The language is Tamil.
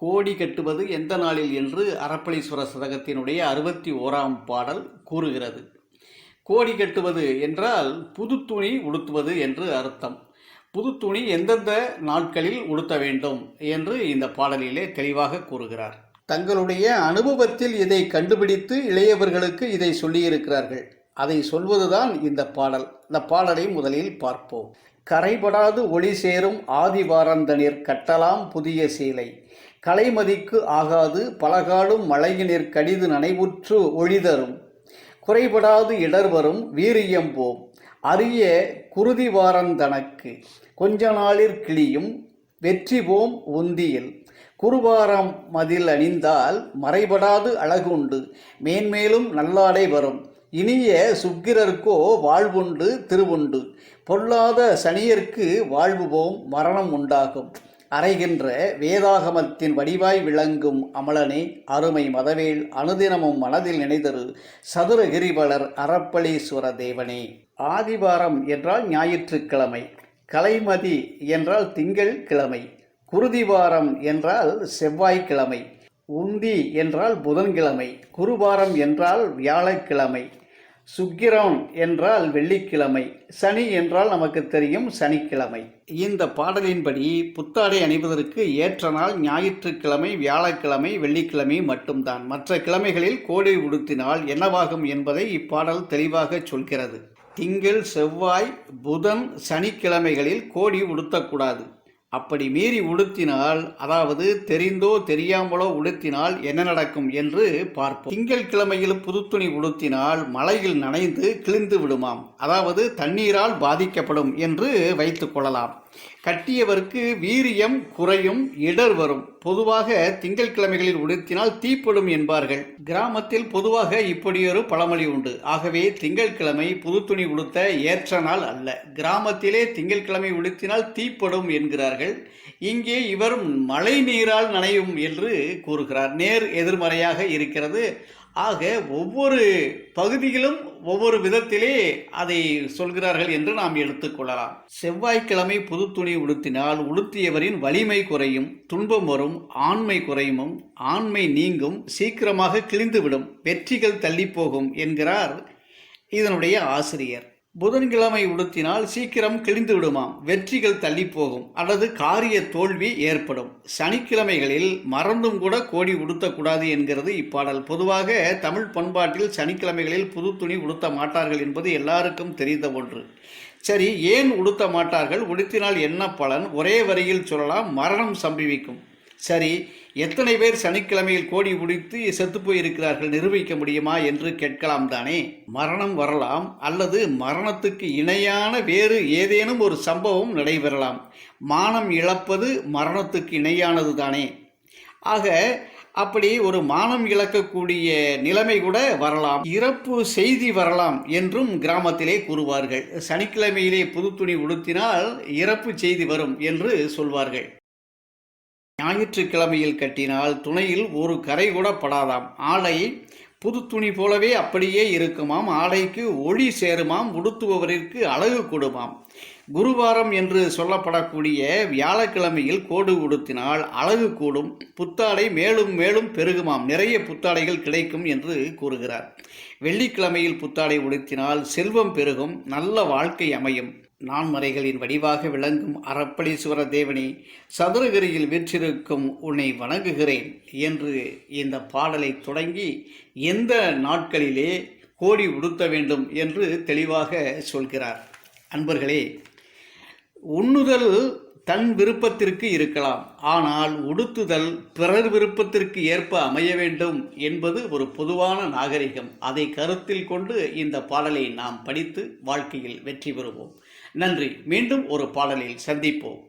கோடி கட்டுவது எந்த நாளில் என்று அறப்பளீஸ்வர சதகத்தினுடைய அறுபத்தி ஓராம் பாடல் கூறுகிறது. கோடி கட்டுவது என்றால் புது துணி உடுத்துவது என்று அர்த்தம். புது துணி எந்தெந்த நாட்களில் உடுத்த வேண்டும் என்று இந்த பாடலிலே தெளிவாக கூறுகிறார். தங்களுடைய அனுபவத்தில் இதை கண்டுபிடித்து இளையவர்களுக்கு இதை சொல்லியிருக்கிறார்கள். அதை சொல்வதுதான் இந்த பாடல். இந்த பாடலை முதலில் பார்ப்போம். கரைபடாது ஒளி சேரும் ஆதிவாரந்தனிற் கட்டலாம் புதிய சீலை. கலைமதிக்கு ஆகாது பலகாலும் மழையினிற் கடிது நனைவுற்று ஒழிதரும். குறைபடாது இடர் வரும் வீரியம் போம். அரிய குருதிவாரந்தனக்கு கொஞ்ச நாளிற் கிளியும் வெற்றி போம் உந்தியில். குருவாரம் மதில் அணிந்தால் மறைபடாது அழகுண்டு. மேன்மேலும் நல்லாடை வரும். இனிய சுக்கிரர்க்கோ வாழ்வுண்டு திருவுண்டு. பொல்லாத சனியர்க்கு வாழ்வு போம் மரணம் உண்டாகும். அறைகின்ற வேதாகமத்தின் வடிவாய் விளங்கும் அமலனே அருமை மதவேல் அனுதினமும் மனதில் நினைதரு சதுரகிரிவலர் அறப்பளீஸ்வர தேவனே. ஆதிவாரம் என்றால் ஞாயிற்றுக்கிழமை கலைமதி என்றால் திங்கள் கிழமை குருதிவாரம் என்றால் செவ்வாய்க்கிழமை உந்தி என்றால் புதன்கிழமை குருவாரம் என்றால் வியாழக்கிழமை சுக்கிரான் என்றால் வெள்ளிக்கிழமை சனி என்றால் நமக்கு தெரியும் சனிக்கிழமை. இந்த பாடலின்படி புத்தாடை அணிவதற்கு ஏற்ற நாள் ஞாயிற்றுக்கிழமை வியாழக்கிழமை வெள்ளிக்கிழமை மட்டும்தான். மற்ற கிழமைகளில் கோடை உடுத்தினால் என்னவாகும் என்பதை இப்பாடல் தெளிவாக சொல்கிறது. திங்கள் செவ்வாய் புதன் சனிக்கிழமைகளில் கோடி உடுத்தக்கூடாது. அப்படி மீறி உடுத்தினால் அதாவது தெரிந்தோ தெரியாமலோ உடுத்தினால் என்ன நடக்கும் என்று பார்ப்போம். திங்கள் கிழமையில் புதுத்துணி உடுத்தினால் மழையில் நனைந்து கிழிந்து விடுமாம். அதாவது தண்ணீரால் பாதிக்கப்படும் என்று வைத்துக் கொள்ளலாம். கட்டியவருக்கு வீரியம் குறையும் இடர் வரும். பொதுவாக திங்கள் கிழமைகளில் உடுத்தினால் தீப்படும் என்பார்கள். கிராமத்தில் பொதுவாக இப்படியொரு பழமொழி உண்டு. ஆகவே திங்கட்கிழமை புது துணி உடுத்த ஏற்ற நாள் அல்ல. கிராமத்திலே திங்கட்கிழமை உடுத்தினால் தீப்படும் என்கிறார்கள். இங்கே இவர் மழை நீரால் நனையும் என்று கூறுகிறார். நேர் எதிர்மறையாக இருக்கிறது. ஆக ஒவ்வொரு பகுதியிலும் ஒவ்வொரு விதத்திலே அதை சொல்கிறார்கள் என்று நாம் எடுத்துக்கொள்ளலாம் செவ்வாய்க்கிழமை புது துணி உடுத்தினால் உடுத்தியவரின் வலிமை குறையும் துன்பம் வரும் ஆண்மை குறையும் ஆண்மை நீங்கும் சீக்கிரமாக கிழிந்துவிடும் வெற்றிகள் தள்ளி போகும் என்கிறார் இதனுடைய ஆசிரியர். புதன்கிழமை உடுத்தினால் சீக்கிரம் கிழிந்து விடுமாம் வெற்றிகள் தள்ளி போகும் அல்லது காரிய தோல்வி ஏற்படும். சனிக்கிழமைகளில் மறந்தும் கூட கோடி உடுத்தக்கூடாது என்கிறது இப்பாடல். பொதுவாக தமிழ் பண்பாட்டில் சனிக்கிழமைகளில் புது துணி உடுத்த மாட்டார்கள் என்பது எல்லாருக்கும் தெரிந்த ஒன்று. சரி ஏன் உடுத்த மாட்டார்கள்? உடுத்தினால் என்ன பலன்? ஒரே வரியில் சொல்லலாம் மரணம் சம்பவிக்கும். சரி எத்தனை பேர் சனிக்கிழமையில் கோடி உடித்து செத்து போயிருக்கிறார்கள் நிரூபிக்க முடியுமா என்று கேட்கலாம் தானே. மரணம் வரலாம் அல்லது மரணத்துக்கு இணையான வேறு ஏதேனும் ஒரு சம்பவம் நடைபெறலாம். மானம் இழப்பது மரணத்துக்கு இணையானது தானே. ஆக அப்படி ஒரு மானம் இழக்கக்கூடிய நிலைமை கூட வரலாம். இறப்பு செய்தி வரலாம் என்றும் கிராமத்திலே கூறுவார்கள். சனிக்கிழமையிலே புது துணி உடுத்தினால் இறப்பு செய்தி வரும் என்று சொல்வார்கள். ஞாயிற்றுக்கிழமையில் கட்டினால் துணையில் ஒரு கரை கூட படாதாம். ஆடை புது துணி போலவே அப்படியே இருக்குமாம். ஆடைக்கு ஒளி சேருமாம். உடுத்துபவரிற்கு அழகு கொடுமாம். குருவாரம் என்று சொல்லப்படக்கூடிய வியாழக்கிழமையில் கோடு உடுத்தினால் அழகு கூடும். புத்தாடை மேலும் மேலும் பெருகுமாம். நிறைய புத்தாடைகள் கிடைக்கும் என்று கூறுகிறார். வெள்ளிக்கிழமையில் புத்தாடை உடுத்தினால் செல்வம் பெருகும். நல்ல வாழ்க்கை அமையும். நான்மறைகளின் வடிவாக விளங்கும் அறப்பளீஸ்வர தேவனே சதுரகிரியில் வீற்றிருக்கும் உன்னை வணங்குகிறேன் என்று இந்த பாடலை தொடங்கி எந்த நாட்களிலே கோடி உடுத்த வேண்டும் என்று தெளிவாக சொல்கிறார். அன்பர்களே உண்ணுதல் தன் விருப்பத்திற்கு இருக்கலாம் ஆனால் உடுத்துதல் பிறர் விருப்பத்திற்கு ஏற்ப அமைய வேண்டும் என்பது ஒரு பொதுவான நாகரிகம். அதை கருத்தில் கொண்டு இந்த பாடலை நாம் படித்து வாழ்க்கையில் வெற்றி பெறுவோம். நன்றி. மீண்டும் ஒரு பாடலில் சந்திப்போம்.